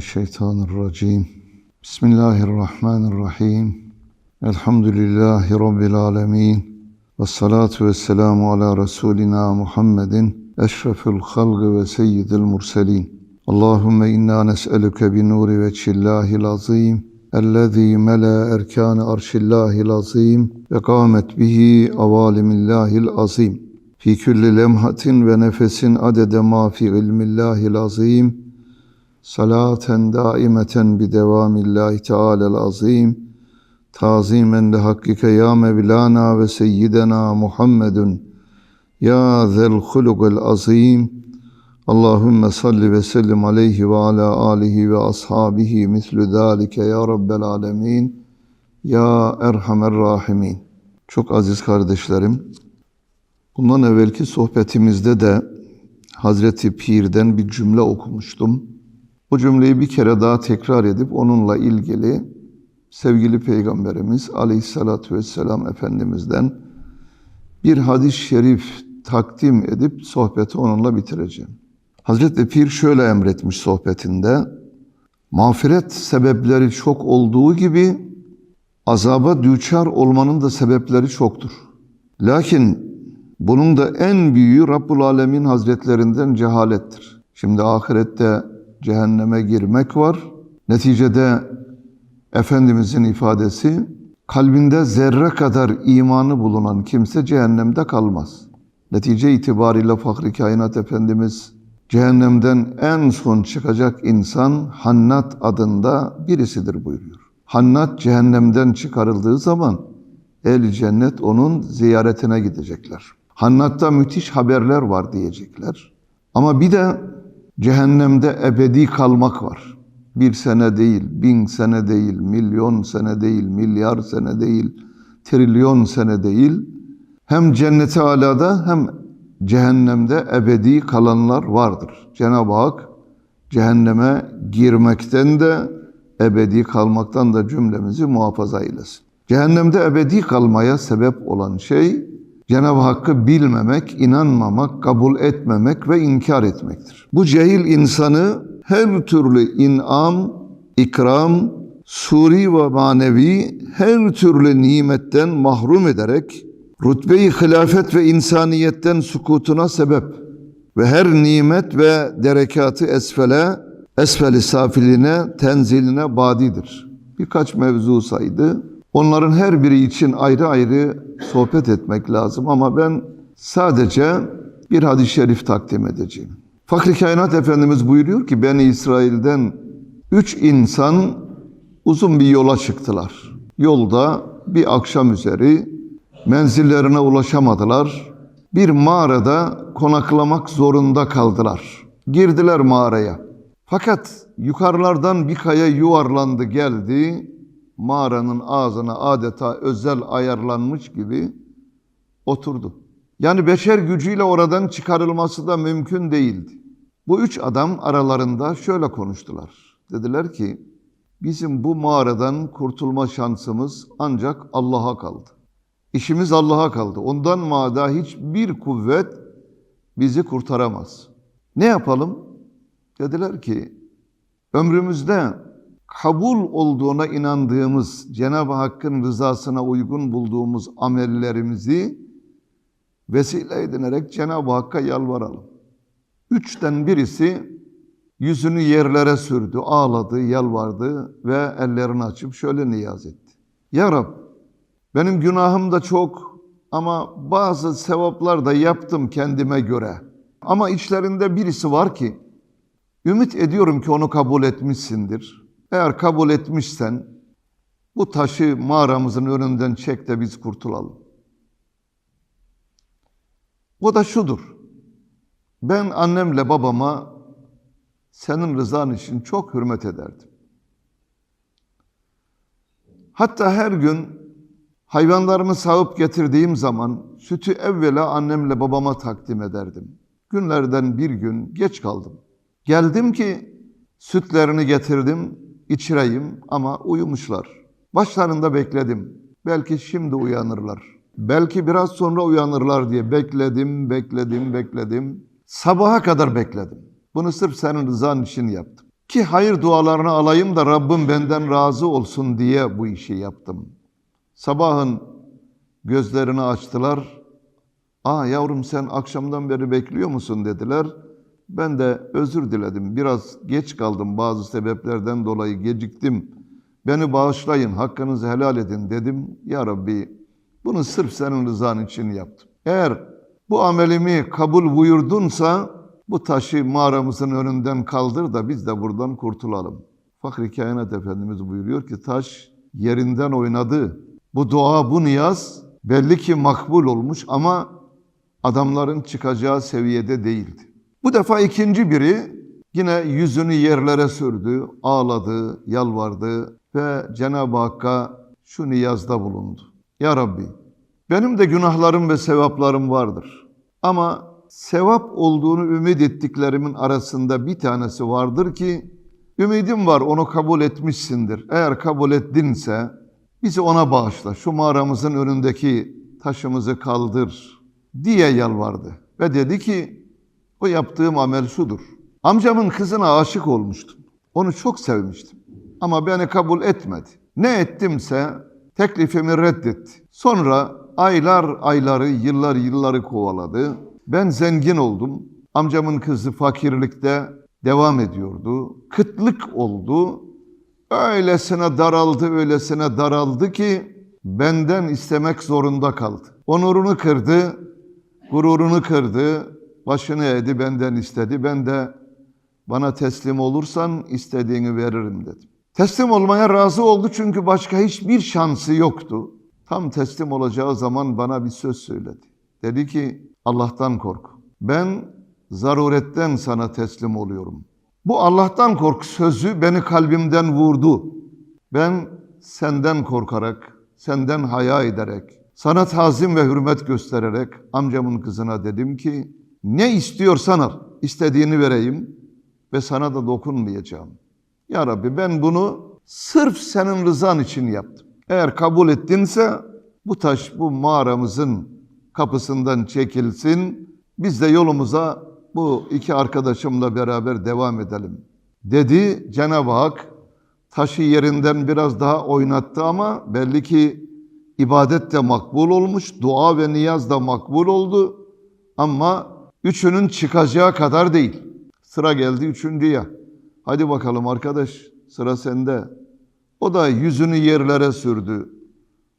Euzu billahi mineşşeytanirracim. Bismillahirrahmanirrahim. Elhamdülillahi rabbil alamin. Ves salatu vesselamu ala rasulina Muhammedin eşrefil halqi ve seyyidil murselin. Allahümme inna nes'eluke bi nuri veçhillahil azim. الذي ملا أركان عرش الله العظيم وقامت به عوالم الله العظيم في كل لمحة ونفس عدد ما في علم الله العظيم salaten daimeten bi devamillahi teala'l azim tazimen li hakkike ya mevlana ve seyyidena Muhammedun ya zel hulukul azim Allahümme salli ve sellim aleyhi ve ala alihi ve ashabihi mislü zalike ya rabbel alemin ya erhamer rahimin. Çok aziz kardeşlerim, bundan evvelki sohbetimizde de Hazreti Pir'den bir cümle okumuştum. Bu cümleyi bir kere daha tekrar edip onunla ilgili sevgili Peygamberimiz Aleyhisselatü Vesselam Efendimiz'den bir hadis-i şerif takdim edip sohbeti onunla bitireceğim. Hazreti Pir şöyle emretmiş sohbetinde, mağfiret sebepleri çok olduğu gibi azaba düçar olmanın da sebepleri çoktur. Lakin bunun da en büyüğü Rabbul Alemin Hazretlerinden cehalettir. Şimdi ahirette cehenneme girmek var. Neticede Efendimizin ifadesi, kalbinde zerre kadar imanı bulunan kimse cehennemde kalmaz. Netice itibariyle Fahri Kainat Efendimiz cehennemden en son çıkacak insan Hannat adında birisidir buyuruyor. Hannat cehennemden çıkarıldığı zaman el cennet onun ziyaretine gidecekler. Hannat'ta müthiş haberler var diyecekler. Ama bir de cehennemde ebedi kalmak var. Bir sene değil, bin sene değil, milyon sene değil, milyar sene değil, trilyon sene değil. Hem cenneti alada hem cehennemde ebedi kalanlar vardır. Cenab-ı Hak cehenneme girmekten de ebedi kalmaktan da cümlemizi muhafaza eylesin. Cehennemde ebedi kalmaya sebep olan şey Cenab-ı Hakk'ı bilmemek, inanmamak, kabul etmemek ve inkar etmektir. Bu cehil insanı her türlü inam, ikram, suri ve manevi her türlü nimetten mahrum ederek rütbe-i hilafet ve insaniyetten sukutuna sebep ve her nimet ve derekatı esfele, esfeli safiline, tenziline badidir. Birkaç mevzu saydı. Onların her biri için ayrı ayrı sohbet etmek lazım ama ben sadece bir hadis-i şerif takdim edeceğim. Fakri Kainat Efendimiz buyuruyor ki Beni İsrail'den üç insan uzun bir yola çıktılar. Yolda bir akşam üzeri menzillerine ulaşamadılar. Bir mağarada konaklamak zorunda kaldılar. Girdiler mağaraya. Fakat yukarılardan bir kaya yuvarlandı geldi. Mağaranın ağzına adeta özel ayarlanmış gibi oturdu. Yani beşer gücüyle oradan çıkarılması da mümkün değildi. Bu üç adam aralarında şöyle konuştular. Dediler ki bizim bu mağaradan kurtulma şansımız ancak Allah'a kaldı. İşimiz Allah'a kaldı. Ondan mağda hiçbir kuvvet bizi kurtaramaz. Ne yapalım? Dediler ki ömrümüzde kabul olduğuna inandığımız, Cenab-ı Hakk'ın rızasına uygun bulduğumuz amellerimizi vesile edinerek Cenab-ı Hakk'a yalvaralım. Üçten birisi yüzünü yerlere sürdü, ağladı, yalvardı ve ellerini açıp şöyle niyaz etti. Ya Rab, benim günahım da çok ama bazı sevaplar da yaptım kendime göre. Ama içlerinde birisi var ki, ümit ediyorum ki onu kabul etmişsindir. Eğer kabul etmişsen, bu taşı mağaramızın önünden çek de biz kurtulalım. O da şudur. Ben annemle babama senin rızan için çok hürmet ederdim. Hatta her gün hayvanlarımı sağıp getirdiğim zaman sütü evvela annemle babama takdim ederdim. Günlerden bir gün geç kaldım. Geldim ki sütlerini getirdim, içireyim ama uyumuşlar. Başlarında bekledim. Belki şimdi uyanırlar. Belki biraz sonra uyanırlar diye bekledim, bekledim, bekledim. Sabaha kadar bekledim. Bunu sırf senin rızan için yaptım. Ki hayır dualarını alayım da Rabbim benden razı olsun diye bu işi yaptım. Sabahın gözlerini açtılar. Aa yavrum sen akşamdan beri bekliyor musun dediler. Ben de özür diledim. Biraz geç kaldım bazı sebeplerden dolayı geciktim. Beni bağışlayın, hakkınızı helal edin dedim. Ya Rabbi bunu sırf senin rızan için yaptım. Eğer bu amelimi kabul buyurdunsa bu taşı mağaramızın önünden kaldır da biz de buradan kurtulalım. Fakri Kainat Efendimiz buyuruyor ki taş yerinden oynadı. Bu dua, bu niyaz belli ki makbul olmuş ama adamların çıkacağı seviyede değildi. Bu defa ikinci biri yine yüzünü yerlere sürdü, ağladı, yalvardı ve Cenab-ı Hakk'a şu niyazda bulundu. Ya Rabbi, benim de günahlarım ve sevaplarım vardır. Ama sevap olduğunu ümit ettiklerimin arasında bir tanesi vardır ki, ümidim var onu kabul etmişsindir. Eğer kabul ettinse bizi ona bağışla, şu mağaramızın önündeki taşımızı kaldır diye yalvardı. Ve dedi ki, o yaptığım amel şudur. Amcamın kızına aşık olmuştum. Onu çok sevmiştim. Ama beni kabul etmedi. Ne ettimse teklifimi reddetti. Sonra aylar ayları, yıllar yılları kovaladı. Ben zengin oldum. Amcamın kızı fakirlikte devam ediyordu. Kıtlık oldu. Öylesine daraldı, öylesine daraldı ki benden istemek zorunda kaldı. Onurunu kırdı, gururunu kırdı, başını eğdi benden istedi. Ben de bana teslim olursan istediğini veririm dedim. Teslim olmaya razı oldu çünkü başka hiçbir şansı yoktu. Tam teslim olacağı zaman bana bir söz söyledi. Dedi ki Allah'tan kork. Ben zaruretten sana teslim oluyorum. Bu Allah'tan kork sözü beni kalbimden vurdu. Ben senden korkarak, senden haya ederek, sana tazim ve hürmet göstererek amcamın kızına dedim ki ne istiyorsan al, istediğini vereyim ve sana da dokunmayacağım. Ya Rabbi ben bunu sırf senin rızan için yaptım. Eğer kabul ettinse bu taş bu mağaramızın kapısından çekilsin. Biz de yolumuza bu iki arkadaşımla beraber devam edelim. Dedi Cenab-ı Hak taşı yerinden biraz daha oynattı ama belli ki ibadet de makbul olmuş, dua ve niyaz da makbul oldu. Ama üçünün çıkacağı kadar değil. Sıra geldi üçüncüye. Hadi bakalım arkadaş sıra sende. O da yüzünü yerlere sürdü.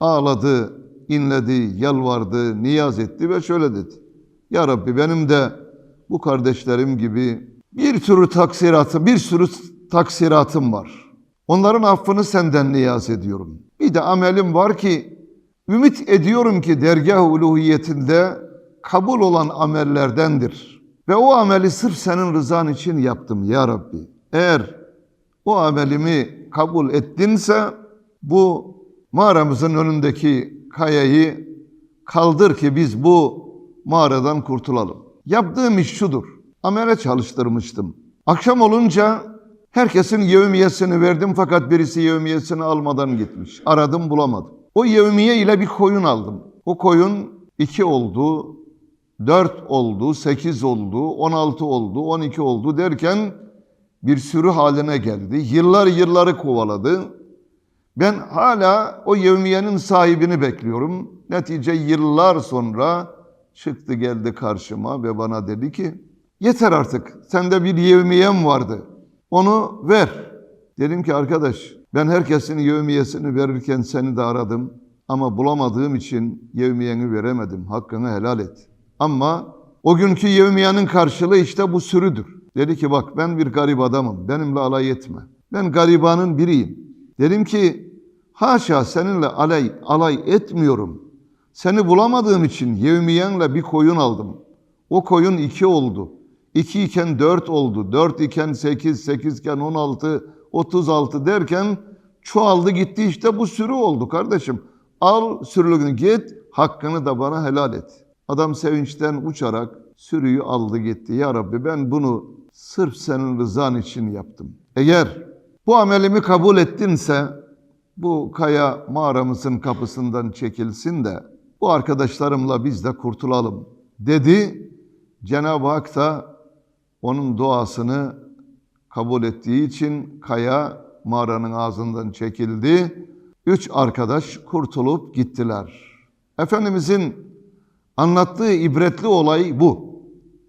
Ağladı, inledi, yalvardı, niyaz etti ve şöyle dedi. Ya Rabbi benim de bu kardeşlerim gibi bir sürü taksiratı, bir sürü taksiratım var. Onların affını senden niyaz ediyorum. Bir de amelim var ki ümit ediyorum ki dergah uluhiyetinde kabul olan amellerdendir. Ve o ameli sırf senin rızan için yaptım ya Rabbi. Eğer o amelimi kabul ettinse bu mağaramızın önündeki kayayı kaldır ki biz bu mağaradan kurtulalım. Yaptığım iş şudur. Amele çalıştırmıştım. Akşam olunca herkesin yevmiyesini verdim fakat birisi yevmiyesini almadan gitmiş. Aradım bulamadım. O yevmiye ile bir koyun aldım. O koyun iki oldu, dört oldu, sekiz oldu, on altı oldu, on iki oldu derken bir sürü haline geldi. Yıllar yılları kovaladı. Ben hala o yevmiyenin sahibini bekliyorum. Netice yıllar sonra çıktı geldi karşıma ve bana dedi ki yeter artık sende bir yevmiyem vardı onu ver. Dedim ki arkadaş ben herkesin yevmiyesini verirken seni de aradım ama bulamadığım için yevmiyeni veremedim hakkını helal et. Ama o günkü yevmiyenin karşılığı işte bu sürüdür. Dedi ki bak ben bir garip adamım benimle alay etme. Ben garibanın biriyim. Dedim ki haşa seninle alay, alay etmiyorum. Seni bulamadığım için yevmiyenle bir koyun aldım. O koyun iki oldu. İki iken dört oldu. Dört iken sekiz, sekiz iken on altı, otuz altı derken çoğaldı gitti işte bu sürü oldu kardeşim. Al sürülüğünü git, hakkını da bana helal et. Adam sevinçten uçarak sürüyü aldı gitti. Ya Rabbi ben bunu sırf senin rızan için yaptım. Eğer bu amelimi kabul ettinse bu kaya mağaramızın kapısından çekilsin de bu arkadaşlarımla biz de kurtulalım dedi. Cenab-ı Hak da onun duasını kabul ettiği için kaya mağaranın ağzından çekildi. Üç arkadaş kurtulup gittiler. Efendimizin anlattığı ibretli olay bu.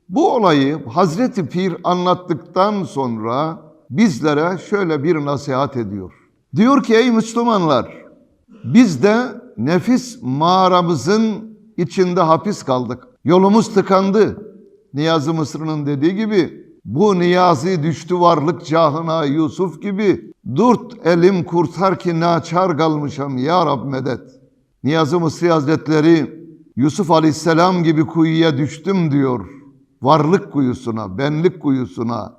Bu olayı Hazreti Pir anlattıktan sonra bizlere şöyle bir nasihat ediyor. Diyor ki ey Müslümanlar biz de nefis mağaramızın içinde hapis kaldık. Yolumuz tıkandı. Niyazi Mısır'ın dediği gibi bu niyazi düştü varlık cahına Yusuf gibi. Durt elim kurtar ki naçar kalmışam ya Rab medet. Niyazi Mısri Hazretleri Yusuf Aleyhisselam gibi kuyuya düştüm diyor. Varlık kuyusuna, benlik kuyusuna,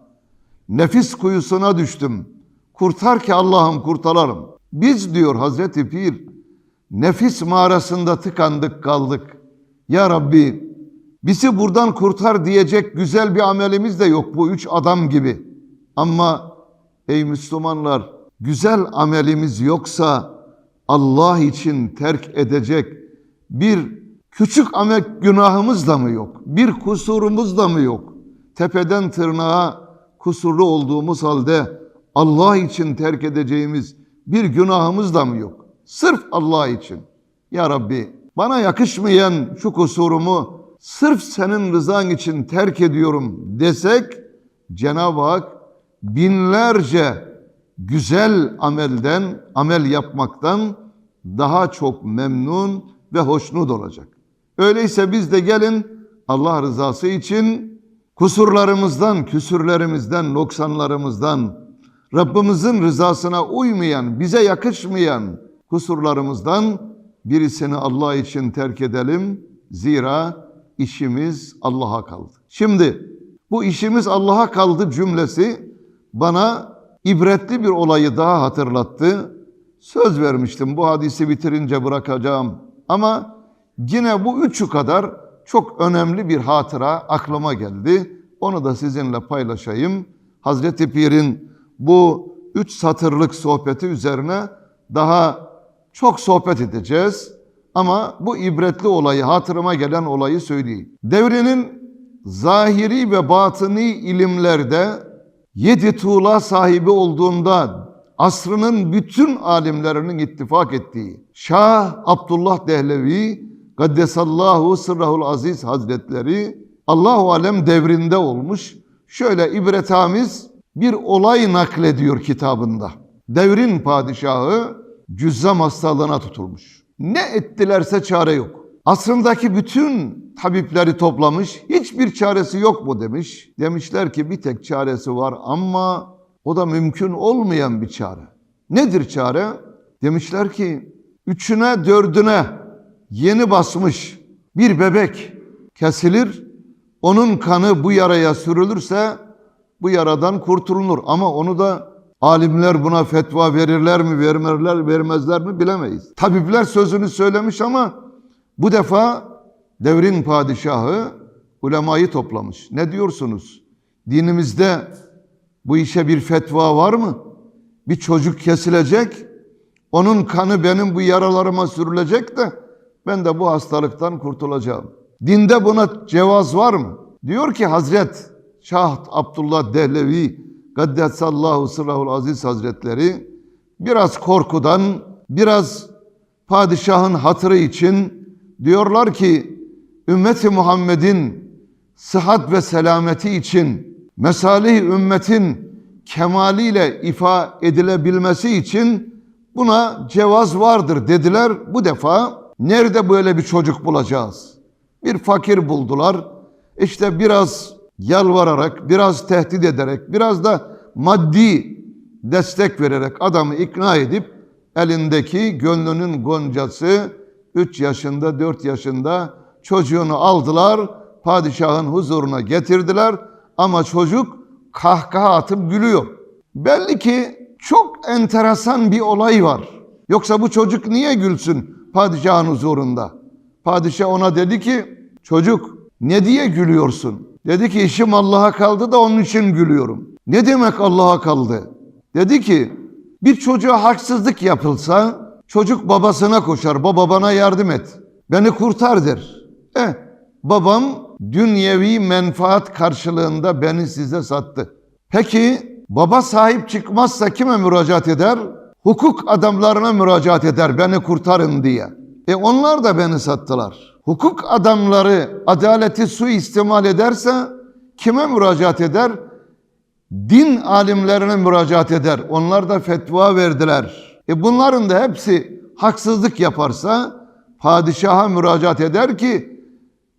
nefis kuyusuna düştüm. Kurtar ki Allah'ım kurtararım. Biz diyor Hazreti Pir, nefis mağarasında tıkandık kaldık. Ya Rabbi bizi buradan kurtar diyecek güzel bir amelimiz de yok bu üç adam gibi. Ama ey Müslümanlar güzel amelimiz yoksa Allah için terk edecek bir küçük amel günahımız da mı yok? Bir kusurumuz da mı yok? Tepeden tırnağa kusurlu olduğumuz halde Allah için terk edeceğimiz bir günahımız da mı yok? Sırf Allah için. Ya Rabbi bana yakışmayan şu kusurumu sırf senin rızan için terk ediyorum desek Cenab-ı Hak binlerce güzel amelden, amel yapmaktan daha çok memnun ve hoşnut olacak. Öyleyse biz de gelin Allah rızası için kusurlarımızdan, küsürlerimizden, noksanlarımızdan, Rabbimizin rızasına uymayan, bize yakışmayan kusurlarımızdan birisini Allah için terk edelim. Zira işimiz Allah'a kaldı. Şimdi bu işimiz Allah'a kaldı cümlesi bana ibretli bir olayı daha hatırlattı. Söz vermiştim bu hadisi bitirince bırakacağım. Ama yine bu üçü kadar çok önemli bir hatıra aklıma geldi. Onu da sizinle paylaşayım. Hazreti Pir'in bu üç satırlık sohbeti üzerine daha çok sohbet edeceğiz. Ama bu ibretli olayı, hatırıma gelen olayı söyleyeyim. Devrinin zahiri ve batıni ilimlerde yedi tuğla sahibi olduğunda asrının bütün alimlerinin ittifak ettiği Şah Abdullah Dehlevi Gaddesallahu Sırrahul Aziz Hazretleri Allahu Alem devrinde olmuş. Şöyle ibretamiz bir olay naklediyor kitabında. Devrin padişahı cüzzam hastalığına tutulmuş. Ne ettilerse çare yok. Asrındaki bütün tabipleri toplamış. Hiçbir çaresi yok mu demiş. Demişler ki bir tek çaresi var ama o da mümkün olmayan bir çare. Nedir çare? Demişler ki üçüne dördüne yeni basmış bir bebek kesilir. Onun kanı bu yaraya sürülürse bu yaradan kurtulunur. Ama onu da alimler buna fetva verirler mi, vermezler, vermezler mi bilemeyiz. Tabipler sözünü söylemiş ama bu defa devrin padişahı ulemayı toplamış. Ne diyorsunuz? Dinimizde bu işe bir fetva var mı? Bir çocuk kesilecek, onun kanı benim bu yaralarıma sürülecek de ben de bu hastalıktan kurtulacağım. Dinde buna cevaz var mı? Diyor ki Hazret Şah Abdullah Dehlevi Gaddesallahu Sırrahul Aziz Hazretleri biraz korkudan, biraz padişahın hatırı için diyorlar ki ümmeti Muhammed'in sıhhat ve selameti için mesalih ümmetin kemaliyle ifa edilebilmesi için buna cevaz vardır dediler. Bu defa nerede böyle bir çocuk bulacağız? Bir fakir buldular. İşte biraz yalvararak, biraz tehdit ederek, biraz da maddi destek vererek adamı ikna edip elindeki gönlünün goncası 3 yaşında, 4 yaşında çocuğunu aldılar, padişahın huzuruna getirdiler ama çocuk kahkaha atıp gülüyor. Belli ki çok enteresan bir olay var. Yoksa bu çocuk niye gülsün padişahın huzurunda? Padişah ona dedi ki, çocuk ne diye gülüyorsun? Dedi ki işim Allah'a kaldı da onun için gülüyorum. Ne demek Allah'a kaldı? Dedi ki bir çocuğa haksızlık yapılsa çocuk babasına koşar. Baba bana yardım et. Beni kurtar der. E babam dünyevi menfaat karşılığında beni size sattı. Peki baba sahip çıkmazsa kime müracaat eder? Hukuk adamlarına müracaat eder beni kurtarın diye. E onlar da beni sattılar. Hukuk adamları adaleti suistimal ederse kime müracaat eder? Din alimlerine müracaat eder. Onlar da fetva verdiler. E bunların da hepsi haksızlık yaparsa padişaha müracaat eder ki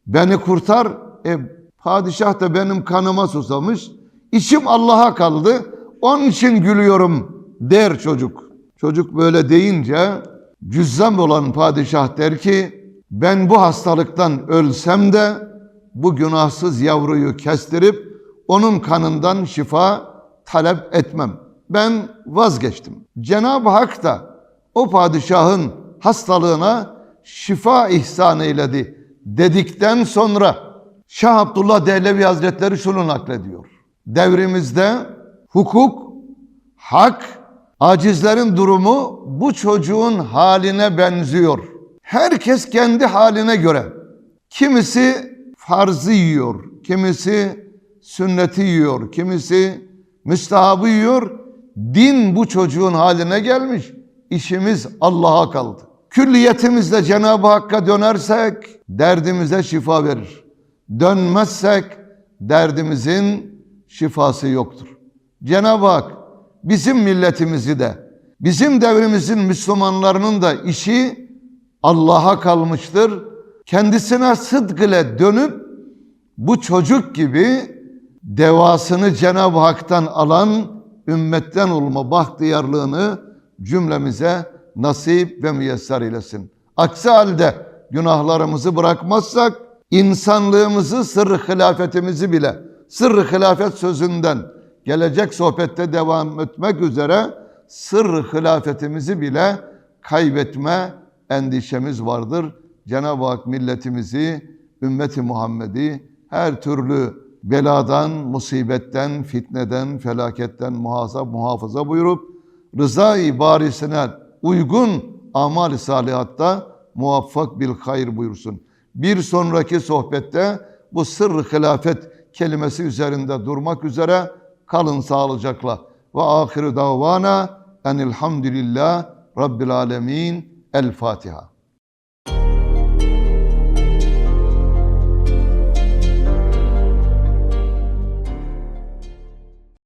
beni kurtar. E padişah da benim kanıma susamış. İçim Allah'a kaldı. Onun için gülüyorum der çocuk. Çocuk böyle deyince cüzzam olan padişah der ki ben bu hastalıktan ölsem de bu günahsız yavruyu kestirip onun kanından şifa talep etmem. Ben vazgeçtim. Cenab-ı Hak da o padişahın hastalığına şifa ihsan eyledi dedikten sonra Şah Abdullah Dehlevi Hazretleri şunu naklediyor. Devrimizde hukuk, hak, acizlerin durumu bu çocuğun haline benziyor. Herkes kendi haline göre. Kimisi farzı yiyor, kimisi sünneti yiyor, kimisi müstahabı yiyor. Din bu çocuğun haline gelmiş. İşimiz Allah'a kaldı. Külliyetimizde Cenab-ı Hakk'a dönersek derdimize şifa verir. Dönmezsek derdimizin şifası yoktur. Cenab-ı Hak bizim milletimizi de bizim devrimizin Müslümanlarının da işi Allah'a kalmıştır. Kendisine sıdk ile dönüp bu çocuk gibi devasını Cenab-ı Hak'tan alan ümmetten olma bahtiyarlığını cümlemize nasip ve müyesser eylesin. Aksi halde günahlarımızı bırakmazsak insanlığımızı, sırrı hilafetimizi bile, sırrı hilafet sözünden gelecek sohbette devam etmek üzere sırrı hilafetimizi bile kaybetme endişemiz vardır. Cenab-ı Hak milletimizi, ümmeti Muhammed'i her türlü beladan, musibetten, fitneden, felaketten muhafaza, muhafaza buyurup rızayı barisine uygun amal-i salihatta muvaffak bil hayır buyursun. Bir sonraki sohbette bu sırrı hilafet kelimesi üzerinde durmak üzere kalın sağlıcakla. Ve ahiru davana enilhamdülillah rabbil alemin. El Fatiha.